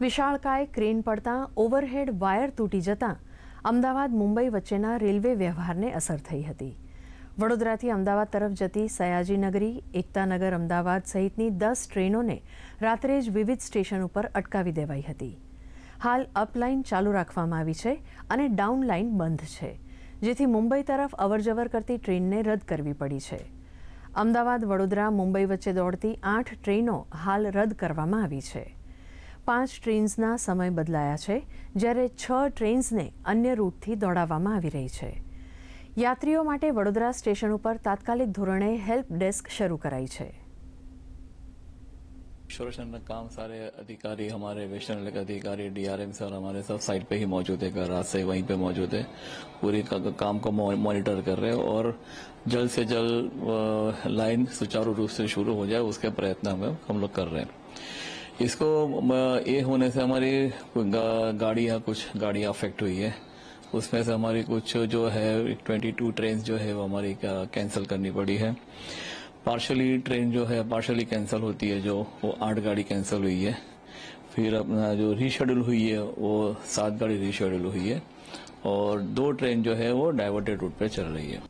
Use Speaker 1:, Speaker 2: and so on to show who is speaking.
Speaker 1: વિશાળકાય crane પડતા overhead wire તૂટી જતાં અમદાવાદ મુંબઈ વચ્ચેના રેલવે વ્યવહારને અસર થઈ હતી. વડોદરાથી અમદાવાદ તરફ જતી સયાજીનગરી, એકતાનગર, અમદાવાદ સહિતની દસ ટ્રેનોને રાત્રે જ વિવિધ સ્ટેશન ઉપર અટકાવી દેવાઈ હતી. હાલ અપલાઇન ચાલુ રાખવામાં આવી છે અને ડાઉન લાઇન બંધ છે, જેથી મુંબઈ તરફ અવરજવર કરતી ટ્રેનને રદ કરવી પડી છે. અમદાવાદ, વડોદરા, મુંબઈ વચ્ચે દોડતી આઠ ટ્રેનો હાલ રદ કરવામાં આવી છે. પાંચ ટ્રેન્સના સમય બદલાયા છે જ્યારે છ ટ્રેન્સને અન્ય રૂટથી દોડાવવામાં આવી રહી છે યાત્રીઓ માટે વડોદરા સ્ટેશન ઉપર તાત્કાલિક ધોરણે હેલ્પ ડેસ્ક શરૂ કરાઈ છે
Speaker 2: सुरक्षा का काम सारे अधिकारी हमारे वेस्टर्न रेलवे के अधिकारी डीआरएम सर हमारे सब साइट पे ही मौजूद है कल रात से वहीं पे मौजूद है पूरी का, काम को मॉनिटर कर रहे हैं और जल्द से जल्द अ, लाइन सुचारू रूप से शुरू हो जाए उसके प्रयत्न हम हम लोग कर रहे हैं इसको ये होने से हमारी कोई गा, गाड़ियाँ कुछ गाड़ियाँ अफेक्ट हुई है। उसमें से हमारी कुछ जो है 22 ट्रेन जो है वो हमारी कैंसिल करनी पड़ी है। पार्शली ट्रेन जो है पार्शली कैंसिल होती है जो वो आठ गाड़ी कैंसिल हुई है। फिर अपना जो रीशेड्यूल हुई है वो सात गाड़ी रीशेड्यूल हुई है। और दो ट्रेन जो है वो डाइवर्टेड रूट पे चल रही है।